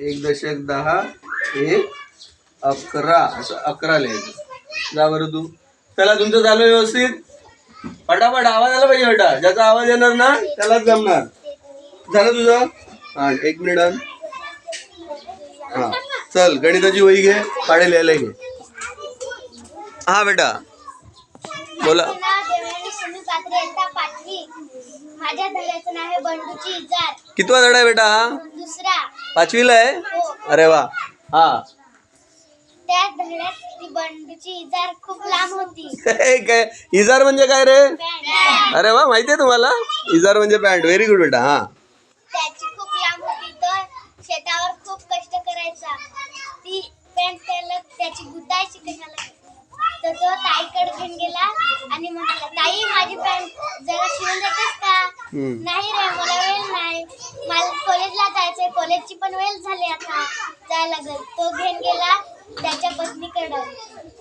एक दशक दहा एक अकरा असं अकरा लिहायचं. जा बरं तू. चला तुमचं चालू व्यवस्थित. फटाफट आवाज आला पाहिजे बेटा. ज्याचा आवाज येणार ना त्यालाच जमणार. झालं तुझं? हा एक मिनिट. हा. चल गणिताची वही घे पाडे लिहायला घे. हा बेटा. बोला. माझ्या धड्याचं नाव आहे बंडूची कितवा धडा आहे बेटा? हा दुसरा. पाचवीला आहे? अरे वा. हा. त्या धड्यात ती बंडूची इजार खूप लांब होती. हे काय? इजार म्हणजे काय रे? अरे वा माहितीये तुम्हाला? इजार म्हणजे पॅन्ट व्हेरी गुड बेटा हा. त्याची खूप लांब होती तर शेतावर खूप कष्ट करायचा. ती पॅन्ट त्याला त्याची गुतायची कशाला? तर तो ताईकडे घेऊन गेला आणि म्हणाला ताई माझी पॅन्ट जरा शिवून देतेस का? हम्म. नाही रे मला वेळ नाही. मला कॉलेजला जायचंय. कॉलेजची पण वेळ झाली आता. जायला लागेल. तो घेऊन गेला त्याच्या पत्नीकडं.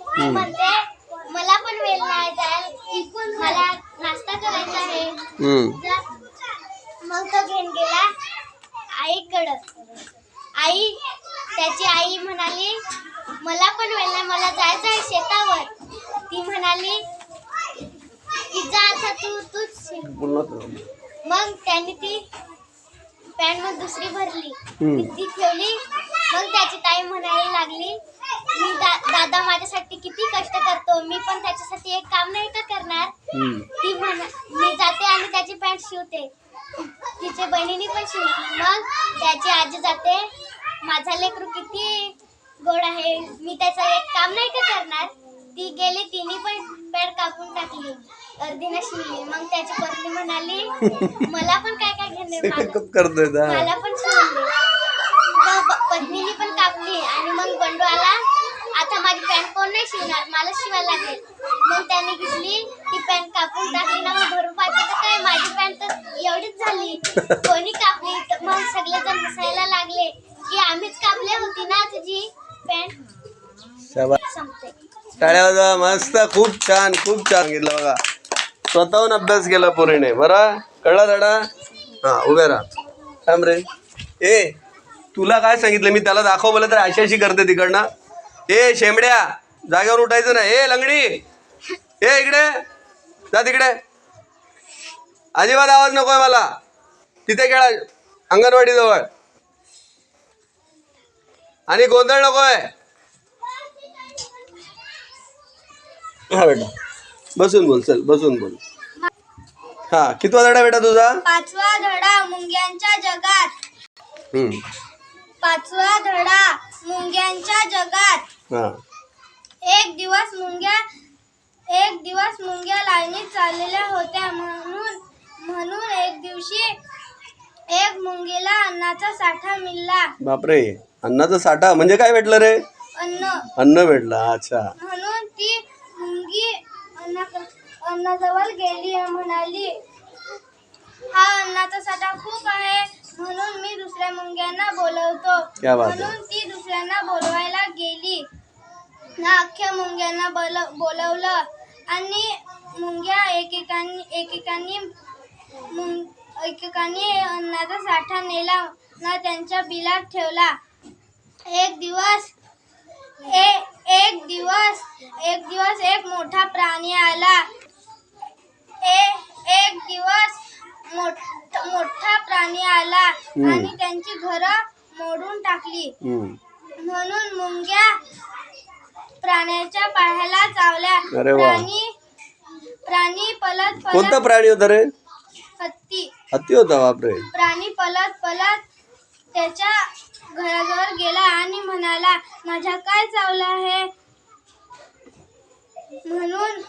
ती म्हणते मला पण वेळ नाही जायला मला नाश्ता करायचा आहे हम्म जा. मग तो घेऊन गेला आईकडं आई त्याची आई म्हणाली मला पण वेळ नाही मला जायचं आहे शेतावर ती म्हणाली की जा आता तू तूच शिव." मग त्यांनी ती पॅन्ट मग दुसरी भरली. ती ठेवली. मग त्याची ताई म्हणायला लागली मी दा- दादा माझ्यासाठी किती कष्ट करतो. मी पण त्याच्यासाठी एक काम नाही का करणार. ती म्हणा मी जाते आणि त्याची पॅन्ट शिवते. तिचे बहिणीने पण शिवली. मग त्याची आजी जाते. माझा लेकरू किती गोड आहे. मी त्याचं एक काम नाही का करणार? ती गेली तिने पण पॅन्ट कापून टाकली. अर्धीनं शिवली मग त्याची पत्नी म्हणाली मला पण काय काय घेणे मला- खूप करतोय. मला पण शिवून दे मग प- पत्नीने पण कापली. आणि मग बंडू आला आता माझी पॅन्ट कोण नाही शिवणार? मला शिवायला लागेल. मग त्याने घेतली ती पॅन्ट कापून टाकली. ना मग भरून पाहिजे तर काय माझी पॅन्ट तर एवढीच झाली. कोणी कापली? तर मग सगळेजण हसायला लागले. की आम्हीच कापली होती ना तुझी पॅन्ट. संपते टाळ्या वाजवा मस्त खूप छान खूप छान सांगितलं बघा. स्वतःहून अभ्यास केला पोरीने. बरं? कळला धडा हा उभे राहा. थांब रे. ए तुला काय सांगितलं? मी त्याला दाखव बोल तर अशी अशी करते तिकडनं. ए शेंबड्या जागेवर उठायचं ना ए लंगडी. ए इकडे. जा तिकडे. अजिबात आवाज नकोय मला. तिथे खेळा. अंगणवाडीजवळ. आणि गोंधळ नकोय. हा बेटा. बसून बोल चल बसून बोल. हा कितवा धडा बेटा तुझा? पाचवा धडा मुंग्यांच्या जगात. हम्म. पाचवा धडा मुंग्यांच्या जगात. हा. एक दिवस मुंग्या एक दिवस मुंग्या लाईनीत चाललेल्या होत्या म्हणून म्हणून एक दिवशी एक मुंगीला अन्नाचा साठा मिळाला. बापरे अन्नाचा साठा म्हणजे काय भेटलं रे? अन्न. अन्न भेटलं अच्छा. म्हणून ती मुंगी अन्ना अन्नाजवळ गेली म्हणाली. हा अन्नाचा साठा खूप आहे म्हणून मी दुसऱ्या मुंग्यांना बोलवतो. क्या बात आहे. म्हणून ती दुसऱ्यांना बोलवायला गेली. ना अख्ख्या मुंग्यांना बोल बोलवलं आणि मुंग्या एकेकानी एकेकानी मुंग एकेकानी अन्नाचा साठा नेला. ना त्यांच्या बिलात ठेवला. एक दिवस ए एक दिवस एक दिवस एक मोठा प्राणी आला ए एक दिवस मोठ मोठा प्राणी आला हम्म. आणि त्यांची घरं मोडून टाकली हम्म. म्हणून मुंग्या प्राण्याच्या पायाला चावल्या अरे वा. प्राणी प्राणी पलत कोणता पलत प्राणी होता रे हत्ती हत्ती होता बापरे प्राणी पलत पलत त्याच्या घराजवळ गेला आणि म्हणाला माझ्या काय चावलं आहे? म्हणून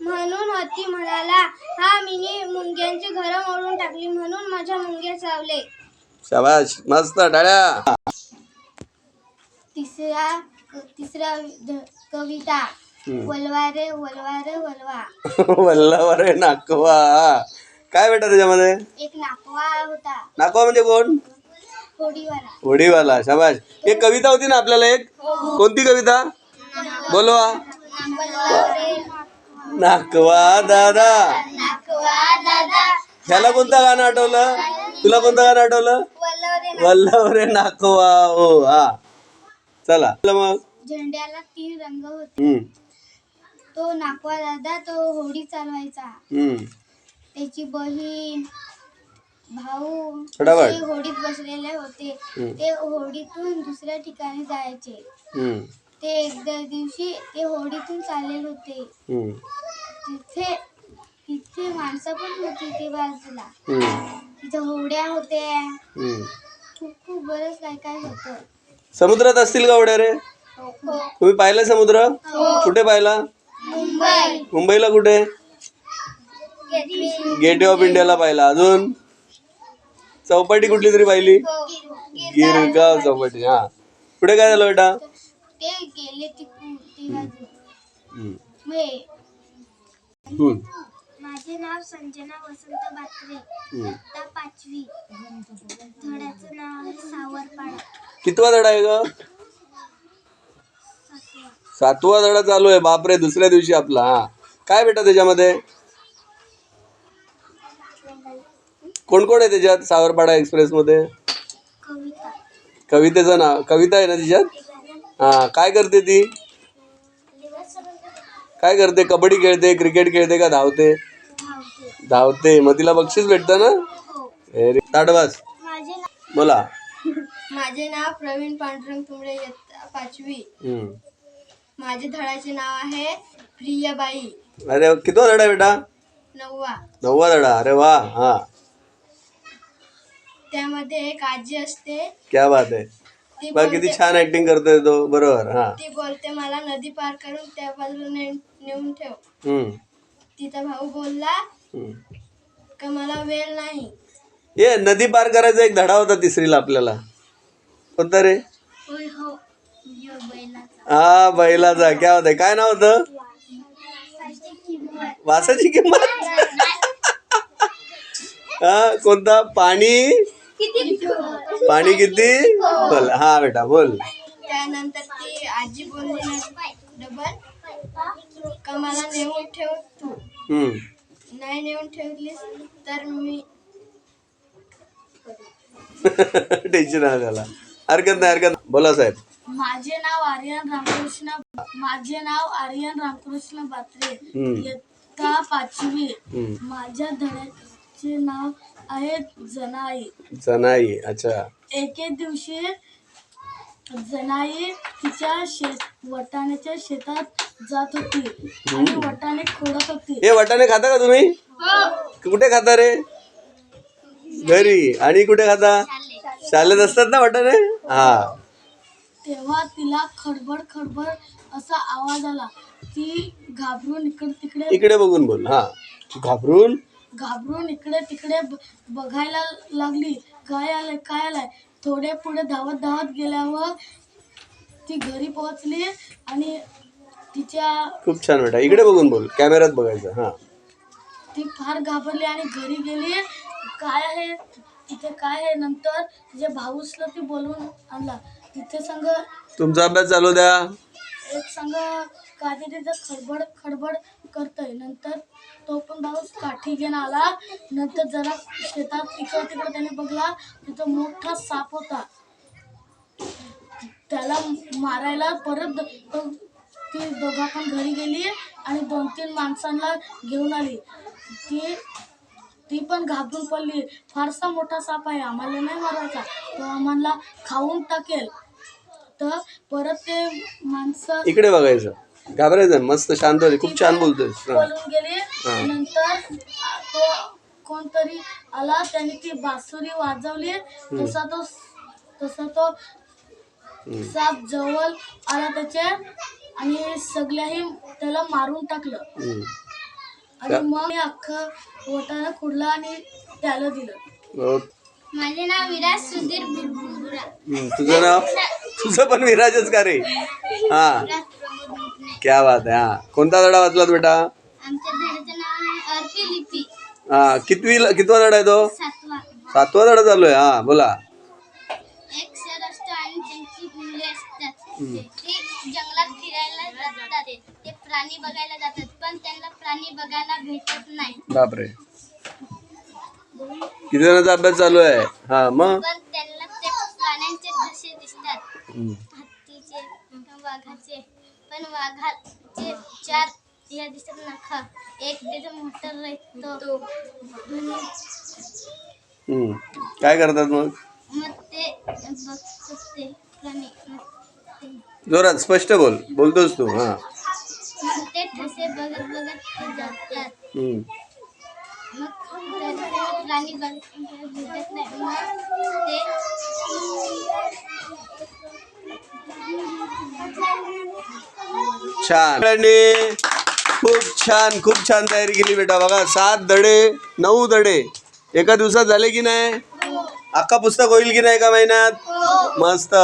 म्हणून हत्ती म्हणाला हा मिनी मुंग्यांची घरं मोडून टाकली म्हणून माझ्या मुंग्या चावले. शाबाश मस्त टाळ्या. तिसरा तिसरा ध- कविता हम्म. वलवा रे वलवा रे वलवा. वल्लभ रे नाकवा. काय बेटा त्याच्यामध्ये एक नाकवा होता. नाकवा म्हणजे कोण? होडीवाला. शाबाश एक कविता होती ना आपल्याला एक? कोणती कविता? बोलवा. रे नाकवा दादा. ह्याला कोणतं गाणं आठवलं? तुला कोणतं गाणं आठवलं? वल्लवरे वल्लवरे नाकवा. हो हा. चला मग. झेंड्याला तीन रंग होते. तो नाकवा दादा तो होडी चालवायचा. त्याची बहीण भाऊ फटाफट. ते होडीत बसलेले होते हम्म. ते होडीतून दुसऱ्या ठिकाणी जायचे. हम्म. ते एकदा दिवशी ते होडीतून चाललेले होते. हम्म. तिथे तिथे माणसं पण होती ते बाजूला. हम्म. तिथे होड्या होत्या. हम्म. खूप खूप बरंच काय काय होतं. समुद्रात असतील का उड्या रे? हो तुम्ही पाहिलं समुद्र? कुठे पाहिला? मुंबई. मुंबईला कुठे? गेटवे ऑफ इंडियाला पाहिला. अजून? चौपाटी कुठली तरी पाहिली. गिरगाव चौपाटी हा. पुढे काय झालं बेटा? ते गेले तिकडून ती बाजू हम्म. मे- हम्म. माझे नाव संजना वसंत बात्रे. हम्म. इयत्ता पाचवी. धड्याचं नाव आहे सावरपाडा. कितवा धडा आहे ग? सातवा धडा चालू आहे. बापरे दुसऱ्या दिवशी आपला हा. काय बेटा त्याच्यामध्ये? कोण कोण आहे त्याच्यात सावरपाडा एक्सप्रेस मध्ये कविता कवितेचं नाव कविता आहे ना तिच्यात? हा काय करते ती? काय करते? कबड्डी खेळते क्रिकेट खेळते का धावते? धावते. मग तिला बक्षीस भेटतं ना? ताडवास बोला. माझे नाव प्रवीण पांडुरंग इयत्ता पाचवी. माझे धडाचे नाव आहे प्रियाबाई. अरे कितवा धडा बेटा? नववा. नववा धडा. अरे वा हा. त्यामध्ये एक आजी असते. क्या बात आहे. ती बघ किती बोलते छान ऍक्टिंग करतोय तो. बरोबर हा. ती बोलते मला नदी पार करून त्या बाजूला ने- नेऊन ठेव. हम्म. तिचा भाऊ बोलला हम्म. का मला वेळ नाही. ये नदी पार करायचा एक धडा होता तिसरीला आपल्याला. कोणता रे? होय हो. बैलाचा. हा बैलाचा. क्या होता काय नाव होतं? वासाची किंमत. हा कोणता? पाणी? पाणी किती? बोल. हा बेटा बोल. त्यानंतर ती आजी बोलली ना डबल का मला नेऊन ठेव तू. हम्म. नाही नेऊन ठेवलीस तर मी टेन्शन आहे त्याला. हरकत नाही हरकत नाही. बोला साहेब. माझे नाव आर्यन रामकृष्ण माझे नाव आर्यन रामकृष्ण बात्रे. हम्म. इयत्ता पाचवी. हम्म. माझ्या धड्याचे नाव आहे जनाई. जनाई अच्छा. एके दिवशी जनाई तिच्या शेत वटाण्याच्या शेतात जात होती आणि वटाणे खोडत होती. हे वाटाणे खाता का तुम्ही? कुठे खाता रे? घरी. आणि कुठे खाता? शाळेत असतात ना वाटाणे? हा. तेव्हा तिला खडबड खडबड असा आवाज आला. ती घाबरून इकडे तिकडे इकडे बघून बोल. हा. घाबरून घाबरून इकडे तिकडे बघायला लागली. काय आलंय काय आलंय? थोडे पुढे धावत धावत गेल्यावर ती घरी पोहोचली आणि तिच्या खूप छान बेटा इकडे बघून बोल. कॅमेऱ्यात बघायचं. हा. ती फार घाबरली आणि घरी गेली. काय आहे? तिथे काय आहे? नंतर तिच्या भाऊसला ती बोलवून आणला. तिथे संग तुमचा अभ्यास चालू द्या. एक संघ काहीतरी खडबड खडबड करतोय. नंतर तो पण भाऊ काठी घेऊन आला. नंतर जरा शेतात इकडं तिकडं त्याने बघला. तिथं मोठा साप होता. त्याला मारायला परत ती दोघा पण घरी गेली आणि दोन तीन माणसांना घेऊन आली. ती ती पण घाबरून पडली. फारसा मोठा साप आहे. आम्हाला नाही मारायचा. तो आम्हाला खाऊन टाकेल. तर परत ते माणसं इकडे बघायचं. घाबरायचं मस्त शांत होते. खूप छान बोलतोय. हा. पळून गेले. नंतर तो कोणतरी आला. त्याने ती बासुरी वाजवली. तसा तो तसा तो साप जवळ आला त्याच्या आणि सगळ्याही त्याला मारून टाकलं. आणि मग मी अख्खं वटानं खुडला आणि त्याला दिलं. हो. माझे नाव विराज सुधीर तुझं नाव? तुझं पण विराजच का रे? हा. क्या बात आहे हा। कोणता धडा वाचलात बेटा? आमच्या धड्याचं नाव आहे अर्पी लिपी हा कितवी कितवा धडा आहे तो? सातवा. सातवा धडा चालू आहे हा बोला. एक सर असतो आणि त्यांची मुले असतात. ते जंगलात फिरायला जातात. ते प्राणी बघायला जातात पण त्यांना प्राणी बघायला भेटत नाही. बापरे. किती जणांचा अभ्यास चालू आहे? हा मग? पण त्यांना ते प्राण्यांचे ठसे दिसतात. हम्म. या दिसत नखा एक त्याचा मोठा राहतो हम्म. काय करतात मग? मग ते बघतात ते प्राणी मग ते- जोरात स्पष्ट बोल. बोलतोस तू हा. मग ते ठसे बघत बघत ते जातात. हम्म. मग तरी ते प्राणी बघ- भेटत नाही. मग ते छान. खूप छान खूप छान तयारी केली बेटा. बघा सात धडे नऊ धडे. एका दिवसात झाले की नाही? अख्खा पुस्तक होईल की नाही एका महिन्यात? मस्त.